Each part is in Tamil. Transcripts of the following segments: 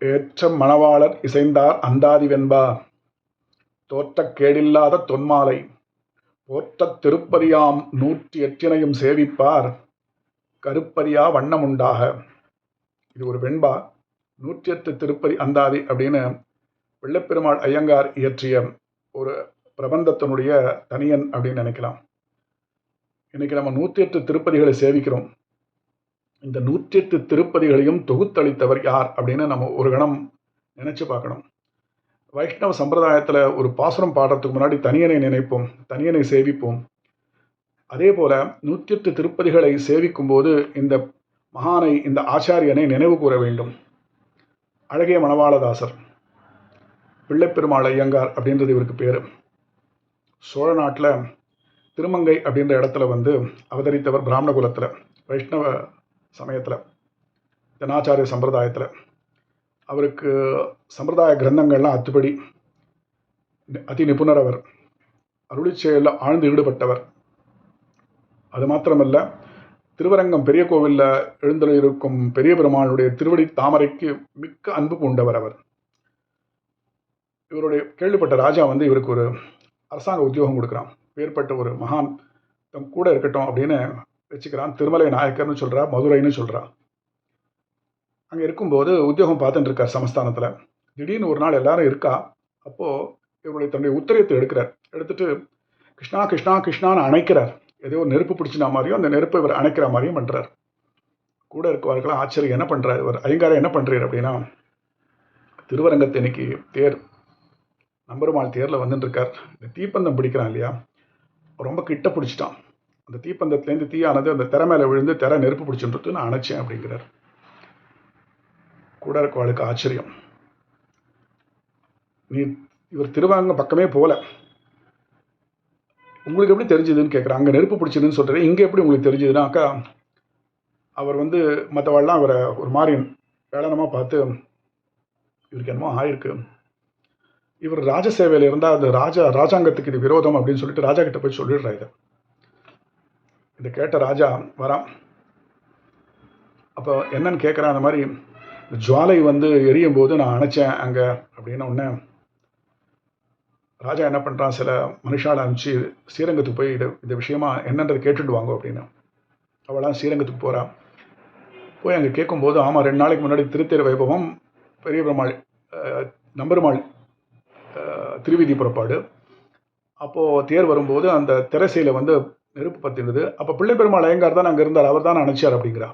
ஏற்ற மணவாளர் இசைந்தார் அந்தாதி வெண்பா தோற்றக் கேடில்லாத தொன்மாலை போற்றத் திருப்பதியாம் நூற்றி எட்டினையும் சேவிப்பார். கருப்பரியா வண்ணமுண்டாக. இது ஒரு வெண்பா. நூற்றி எட்டு திருப்பதி அந்தாதி அப்படின்னு வெள்ளப்பெருமாள் ஐயங்கார் இயற்றிய ஒரு பிரபந்தத்தினுடைய தனியன் அப்படின்னு நினைக்கலாம். இன்னைக்கு நம்ம நூற்றி எட்டு திருப்பதிகளை சேவிக்கிறோம். இந்த நூற்றி எட்டு திருப்பதிகளையும் தொகுத்தளித்தவர் யார் அப்படின்னு நம்ம ஒரு கணம் நினச்சி பார்க்கணும். வைஷ்ணவ சம்பிரதாயத்தில் ஒரு பாசுரம் பாடுறதுக்கு முன்னாடி தனியனை நினைப்போம் தனியனை சேவிப்போம். அதே போல் நூற்றி எட்டு திருப்பதிகளை சேவிக்கும் போது இந்த மகானை இந்த ஆச்சாரியனை நினைவு கூற வேண்டும். அழகிய மணவாளதாசர் பிள்ளைப்பெருமாள் ஐயங்கார் அப்படின்றது இவருக்கு பேர். சோழ நாட்டில் திருமங்கை அப்படின்ற இடத்துல வந்து அவதரித்தவர் பிராமண குலத்தில் வைஷ்ணவ சமயத்தில் ஜனாச்சாரிய சம்பிரதாயத்தில். அவருக்கு சம்பிரதாய கிரந்தங்கள்லாம் அத்துப்படி. அதி நிபுணர் அவர் அருளிச்சையில் ஆழ்ந்து ஈடுபட்டவர். அது மாத்திரமல்ல திருவரங்கம் பெரிய கோவிலில் எழுந்தருள் இருக்கும் பெரிய பெருமானுடைய திருவடி தாமரைக்கு மிக்க அன்பு கொண்டவர் அவர். இவருடைய கேள்விப்பட்ட ராஜா வந்து இவருக்கு ஒரு அரசாங்க உத்தியோகம் கொடுக்குறான். வேறுபட்ட ஒரு மகான் தம் கூட இருக்கட்டும் அப்படின்னு வச்சுக்கிறான். திருமலை நாயக்கர்னு சொல்கிறா மதுரைன்னு சொல்கிறா அங்கே இருக்கும்போது உத்தியோகம் பார்த்துட்டு இருக்கார் சமஸ்தானத்தில். திடீர்னு ஒரு நாள் எல்லாரும் இருக்கா? அப்போது இவருடைய தன்னுடைய உத்தரத்தை எடுக்கிறார். எடுத்துட்டு கிருஷ்ணா கிருஷ்ணா கிருஷ்ணான்னு அணைக்கிறார். ஏதோ ஒரு நெருப்பு பிடிச்சினா மாதிரியும் அந்த நெருப்பை இவர் அணைக்கிற மாதிரியும் பண்ணுறார் கூட இருக்கவர்களாம் ஆச்சரியம் என்ன பண்ணுறாரு இவர் ஐயங்காரம் என்ன பண்ணுறார் அப்படின்னா திருவரங்கத்து இன்னைக்கு தேர் நம்பருமாள் தேரில் வந்துட்டுருக்கார் இந்த தீப்பந்தம் பிடிக்கிறான் இல்லையா? ரொம்ப கிட்ட பிடிச்சிட்டான். அந்த தீப்பந்தத்துலேருந்து தீயானது அந்த திற மேலே விழுந்து திற நெருப்பு பிடிச்சுன்றது நான் அணைச்சேன் அப்படிங்கிறார். கூட இருக்கவாளுக்கு ஆச்சரியம். நீ இவர் திருவாங்க பக்கமே போகல உங்களுக்கு எப்படி தெரிஞ்சதுன்னு கேட்குறேன் அங்கே நெருப்பு பிடிச்சதுன்னு சொல்கிறேன் இங்கே எப்படி உங்களுக்கு தெரிஞ்சதுனாக்கா அவர் வந்து மற்றவாள்லாம் அவரை ஒரு மாதிரி வேளனமாக பார்த்து இவருக்கு என்னமோ ஆயிருக்கு. இவர் ராஜசேவையில் இருந்தால் அது ராஜா ராஜாங்கத்துக்கு இது விரோதம் அப்படின்னு சொல்லிட்டு ராஜா கிட்ட போய் சொல்லிடுறா இதை. இதை கேட்ட ராஜா வரான் அப்போ என்னன்னு கேட்குறான் அந்த மாதிரி ஜுவாலை வந்து எரியும் போது நான் அணைச்சேன் அங்கே அப்படின்னு ஒன்று ராஜா என்ன பண்ணுறான் சில மனுஷால் அனுப்பிச்சு ஸ்ரீரங்கத்துக்கு போய் இது இந்த விஷயமா என்னன்றது கேட்டுட்டு வாங்க அப்படின்னு. அவளாம் ஸ்ரீரங்கத்துக்கு போகிறான் போய் அங்கே கேட்கும்போது ஆமாம் ரெண்டு நாளைக்கு முன்னாடி திருத்தேர் வைபவம் பெரிய பெருமாள் அஹ், நம்பெருமாள் புறப்பாடு. அப்போது தேர் வரும்போது அந்த திரைசையில் வந்து நெருப்பு பற்றினது அப்போ பிள்ளை பெருமாள் ஐயங்கார் தான் அங்கே இருந்தார். அவர் தான் அணைச்சார் அப்படிங்கிறா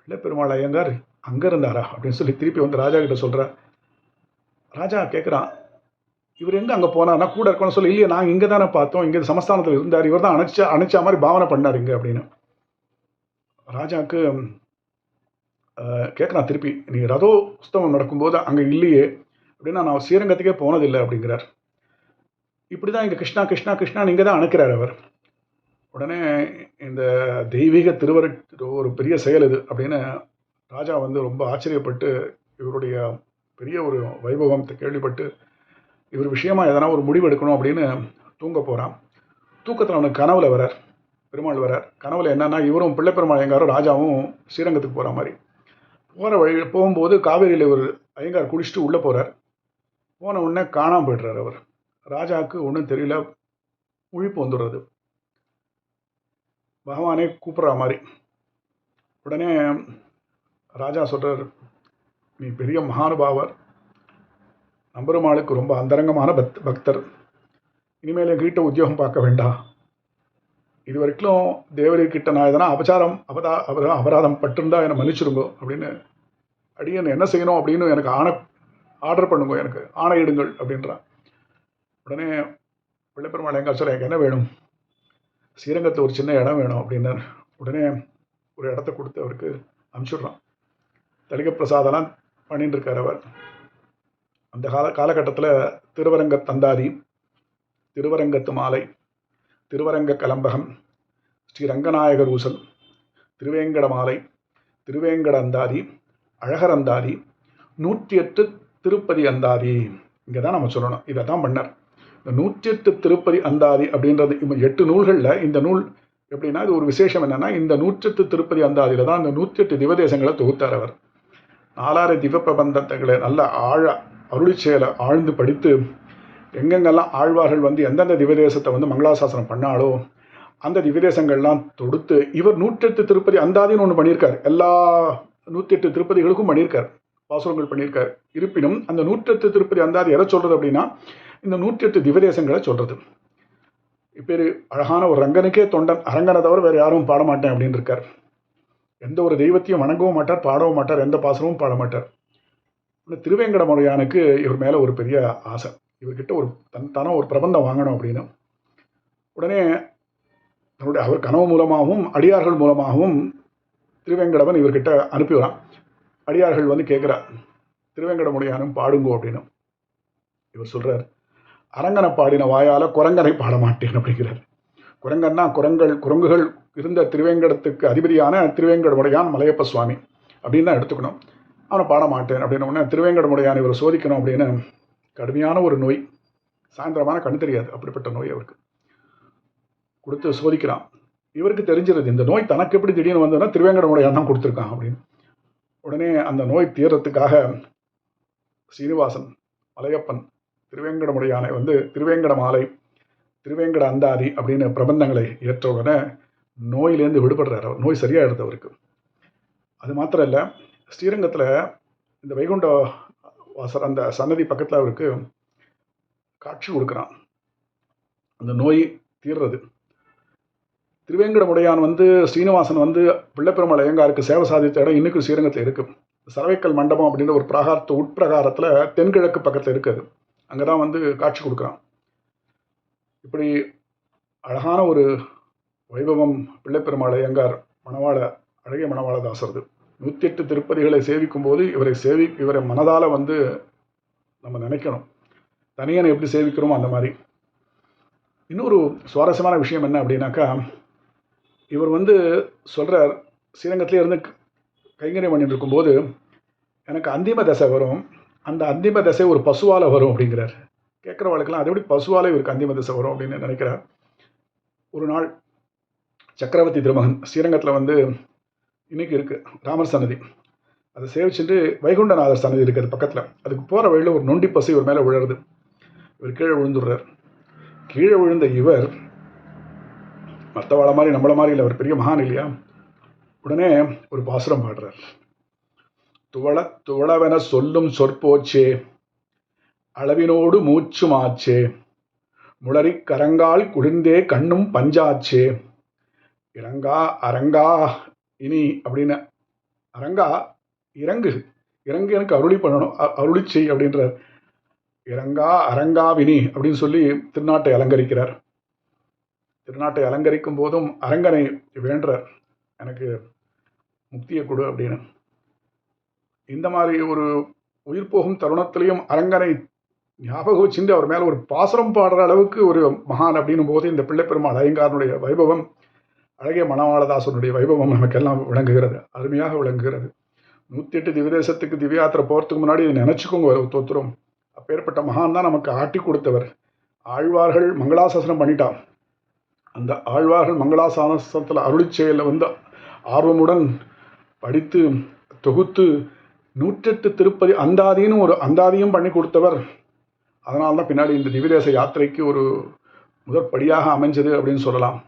பிள்ளை பெருமாள் ஐயங்கார் அங்கே இருந்தாரா அப்படின்னு சொல்லி திருப்பி வந்து ராஜா கிட்ட சொல்கிறார் ராஜா கேட்குறான் இவர் எங்கே அங்கே போனார்னா கூட இருக்கணும்னு சொல்லி இல்லையே நாங்கள் இங்கே தானே பார்த்தோம். இங்கே சமஸ்தானத்தில் இருந்தார். இவர் தான் அணைச்சா அணைச்சா மாதிரி பாவனை பண்ணார் இங்கே அப்படின்னு. ராஜாவுக்கு கேட்குறான் திருப்பி நீ ரதோ உஸ்தவம் நடக்கும்போது அங்கே இல்லையே. அப்படின்னா நான் ஸ்ரீரங்கத்துக்கே போனதில்லை அப்படிங்கிறார். இப்படி தான் இங்கே கிருஷ்ணா கிருஷ்ணா கிருஷ்ணா இங்கே தான் அணைக்கிறார் அவர். உடனே இந்த தெய்வீக திருவரு ஒரு பெரிய செயல் இது அப்படின்னு ராஜா வந்து ரொம்ப ஆச்சரியப்பட்டு இவருடைய பெரிய ஒரு வைபவத்தை கேள்விப்பட்டு இவர் விஷயமா எதனா ஒரு முடிவு எடுக்கணும் அப்படின்னு தூங்க போகிறான் தூக்கத்தில் அவனுக்கு கனவுல வரார் பெருமாள் வரார் கனவுல என்னன்னா இவரும் பிள்ளை பெருமாள் ஐயங்காரும் ராஜாவும் ஸ்ரீரங்கத்துக்கு போகிற மாதிரி. போகிற வழி போகும்போது காவேரியில் ஒரு ஐயங்கார் குடிச்சிட்டு உள்ளே போகிறார் போன உடனே காணாமல் போய்டுறார் அவர். ராஜாவுக்கு ஒன்றும் தெரியல. முழிப்பு வந்துடுறது பகவானே கூப்பிட்ற மாதிரி. உடனே ராஜா சொல்கிறார் நீ பெரிய மகானுபாவர். நம்பருமாளுக்கு ரொம்ப அந்தரங்கமான பக்த் பக்தர். இனிமேல் எங்ககிட்ட உத்தியோகம் பார்க்க வேண்டாம் இது வரைக்கும் தேவரிகிட்ட நான் எதனா அபச்சாரம் அபதா அபரா அபராதம் பட்டிருந்தா என்னை மன்னிச்சிருங்கோ அப்படின்னு அடியன் என்ன செய்யணும்? அப்படின்னு எனக்கு ஆணை ஆர்டர் பண்ணுங்க எனக்கு ஆணையிடுங்கள் அப்படின்றான் உடனே பிள்ளைப்பெருமாள் எங்க சார் எனக்கு என்ன வேணும்? ஸ்ரீரங்கத்தில் ஒரு சின்ன இடம் வேணும் அப்படின்னார் உடனே ஒரு இடத்த கொடுத்து அவருக்கு அனுப்பிச்சுடுறான். தலிக பிரசாதெல்லாம் பண்ணிட்டு இருக்கார் அவர். அந்த கால காலகட்டத்தில் திருவரங்க தந்தாதி திருவரங்கத்து மாலை திருவரங்க கலம்பகம் ஸ்ரீ ரங்கநாயகர் ஊசல் திருவேங்கட மாலை திருவேங்கட அந்தாதி அழகர் அந்தாதி நூற்றி எட்டு திருப்பதி அந்தாதி. இங்கே தான் நம்ம சொல்லணும். இதை தான் பண்ணார். இந்த நூற்றி எட்டு திருப்பதி அந்தாதி அப்படின்றது இவங்க எட்டு நூல்களில் இந்த நூல் எப்படின்னா இது ஒரு விசேஷம் என்னென்னா இந்த நூற்றெட்டு திருப்பதி அந்தாதியில் தான் இந்த நூற்றி எட்டு திவதேசங்களை தொகுத்தார் அவர். நாலாறு திவ பிரபந்தங்களை நல்ல ஆழ அருளி செயலை ஆழ்ந்து படித்து எங்கெங்கெல்லாம் ஆழ்வார்கள் வந்து எந்தெந்த திவதேசத்தை வந்து மங்களாசாசனம் பண்ணாலோ அந்த திவதேசங்கள்லாம் தொடுத்து இவர் நூற்றெட்டு திருப்பதி அந்தாதின்னு ஒன்று பண்ணியிருக்கார். எல்லா நூற்றி எட்டு திருப்பதிகளுக்கும் பண்ணியிருக்கார். பாசுரங்கள் பண்ணியிருக்கார். இருப்பினும் அந்த நூற்றெட்டு திருப்பதி அந்தாதி எதை சொல்கிறது அப்படின்னா இந்த நூற்றி எட்டு திவதேசங்களை சொல்கிறது இப்பேரு அழகான ஒரு ரங்கனுக்கே தொண்டன் அரங்கனை தவிர வேறு யாரும் பாட மாட்டேன் அப்படின்னு இருக்கார். எந்த ஒரு தெய்வத்தையும் வணங்கவும் மாட்டார் பாடவும் மாட்டார் எந்த பாசனமும் பாட மாட்டார். திருவேங்கட முறையானுக்கு இவர் மேலே ஒரு பெரிய ஆசை. இவர்கிட்ட ஒரு தன் தானே ஒரு பிரபந்தம் வாங்கணும் அப்படின்னு. உடனே தன்னுடைய அவர் கனவு மூலமாகவும் அடியார்கள் மூலமாகவும் திருவேங்கடவன் இவர்கிட்ட அனுப்பிவிடான் அடியார்கள் வந்து கேட்குறா திருவேங்கடமுடையானும் பாடுங்கோ அப்படின்னு. இவர் சொல்கிறார் அரங்கனை பாடின வாயால் குரங்கனை பாட மாட்டேன் அப்படிங்கிறார். குரங்கன்னா குரங்கள் குரங்குகள் இருந்த திருவேங்கடத்துக்கு அதிபதியான திருவேங்கடமுடையான் மலையப்ப சுவாமி அப்படின்னு தான் எடுத்துக்கணும். அவனை பாட மாட்டேன் அப்படின்னு உடனே திருவேங்கடமுடையான் இவரை சோதிக்கணும் அப்படின்னு கடுமையான ஒரு நோய் சாயந்தரமான கண் தெரியாது அப்படிப்பட்ட நோய் அவருக்கு. கொடுத்து சோதிக்கிறான். இவருக்கு தெரிஞ்சிருது இந்த நோய் தனக்கு எப்படி திடீர்னு வந்ததுன்னா திருவேங்கடமுடையான் தான் கொடுத்துருக்கான் அப்படின்னு. உடனே அந்த நோய் தீர்றதுக்காக சீனிவாசன் மலையப்பன் திருவேங்கடமுடையானை வந்து திருவேங்கட மாலை திருவேங்கட அந்தாதி அப்படின்னு பிரபந்தங்களை ஏற்ற உடனே நோயிலேருந்து விடுபடுறார் அவர். நோய் சரியாக எடுத்தவருக்கு அது மாத்திரம் இல்லை ஸ்ரீரங்கத்தில் இந்த வைகுண்ட வாசர் அந்த சன்னதி பக்கத்தில் அவருக்கு காட்சி கொடுக்குறான். அந்த நோய் தீர்றது. திருவேங்கடமுடையான் வந்து ஸ்ரீனிவாசன் வந்து பிள்ளைப்பெருமாள் ஐயங்காருக்கு சேவை சாதித்த இடம் இன்னைக்கும் ஸ்ரீரங்கத்தில் இருக்குது சரவைக்கல் மண்டபம் அப்படின்ற ஒரு பிரகாரத்து உட்பிரகாரத்தில் தென்கிழக்கு பக்கத்தில் இருக்குது அங்கே தான் வந்து காட்சி கொடுக்குறான். இப்படி அழகான ஒரு வைபவம் பிள்ளைப்பெருமாளை எங்கார் மணவாள அழகிய மணவாளதாசரது நூற்றி எட்டு திருப்பதிகளை சேவிக்கும் போது இவரை சேவி இவரை மனதால் வந்து நம்ம நினைக்கணும். தனியனை எப்படி சேவிக்கிறோமோ அந்த மாதிரி. இன்னொரு சுவாரஸ்யமான விஷயம் என்ன அப்படின்னாக்கா இவர் வந்து சொல்கிறார் ஸ்ரீரங்கத்திலே இருந்து கைங்கரியம் பண்ணிட்டு இருக்கும்போது எனக்கு அந்திம தசை வரும் அந்த அந்திம தசை ஒரு பசுவால் வரும் அப்படிங்கிறார். கேட்குறவளுக்கெல்லாம் அதை எப்படி பசுவாலே இவருக்கு அந்திம தசை வரும் அப்படின்னு நினைக்கிறார். ஒரு நாள் சக்கரவர்த்தி திருமகன் ஸ்ரீரங்கத்தில் வந்து இன்னைக்கு இருக்குது ராமர் சன்னதி. அதை சேவிச்சுட்டு வைகுண்டநாதர் சன்னதி இருக்குது பக்கத்தில். அதுக்கு போகிற வழியில் ஒரு நொண்டி பசு இவர் மேலே விழருது இவர் கீழே விழுந்துடுறார். கீழே விழுந்த இவர் மற்றவாள மாதிரி நம்மள மாதிரி இல்லை அவர் பெரிய மகான் இல்லையா? உடனே ஒரு பாசுரம் பாடுறார். துவள துவளவென சொல்லும் சொற்போச்சே. அளவினோடு மூச்சுமாச்சே. முளரிக் கரங்கால் குளிர்ந்தே கண்ணும் பஞ்சாச்சே. இறங்கா அரங்கா இனி அப்படின்னு அரங்கா இறங்கு. இறங்கு எனக்கு அருளி பண்ணணும் அ- அருளி செய் அப்படின்றார். இறங்கா அரங்காவினி அப்படின்னு சொல்லி திருநாட்டை அலங்கரிக்கிறார். திருநாட்டை அலங்கரிக்கும் போதும் அரங்கனை வேண்டர் எனக்கு முக்தியை கொடு அப்படின்னு. இந்த மாதிரி ஒரு உயிர் போகும் தருணத்திலையும் அரங்கனை ஞாபகம் வச்சுட்டு அவர் மேலே ஒரு பாசரம் பாடுற அளவுக்கு ஒரு மகான் அப்படின்னும் போது இந்த பிள்ளைப்பெருமாள் ஐயங்காரனுடைய வைபவம் அழகிய மணவாளதாசனுடைய வைபவம் நமக்கெல்லாம் விளங்குகிறது அருமையாக விளங்குகிறது. நூற்றி எட்டு திவ்யதேசத்துக்கு திவ்யாத்திரை போகிறதுக்கு முன்னாடி இதை நினச்சிக்கோங்க ஒரு தோத்திரம் அப்பேற்பட்ட மகான் தான் நமக்கு ஆட்டி கொடுத்தவர். ஆழ்வார்கள் மங்களாசாசனம் பண்ணிட்டான். அந்த ஆழ்வார்கள் மங்களாசாசனத்தில் அருளிச் செயலில் வந்து ஆர்வமுடன் படித்து தொகுத்து நூற்றெட்டு திருப்பதி அந்தாதின்னு ஒரு அந்தாதியும் பண்ணி கொடுத்தவர். அதனால தான் பின்னாடி இந்த திவ்யதேச யாத்திரைக்கு ஒரு முதற்படியாக அமைஞ்சது அப்படின்னு சொல்லலாம்.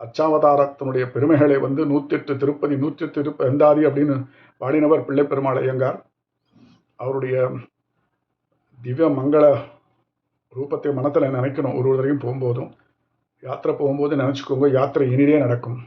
அச்சாவதாரத்தினுடைய பெருமைகளை வந்து நூற்றெட்டு திருப்பதி நூற்றெட்டு திருப்ப அந்தாதி அப்படின்னு பாடினவர் பிள்ளை பெருமாள் ஐயங்கார். அவருடைய திவ்ய மங்கள ரூபத்தை மனத்தில் நினைக்கணும். ஒரு ஒரு தடவையும் போகும்போதும். யாத்திரை போகும்போது நினச்சிக்கோங்க யாத்திரை இனிதே நடக்கும்.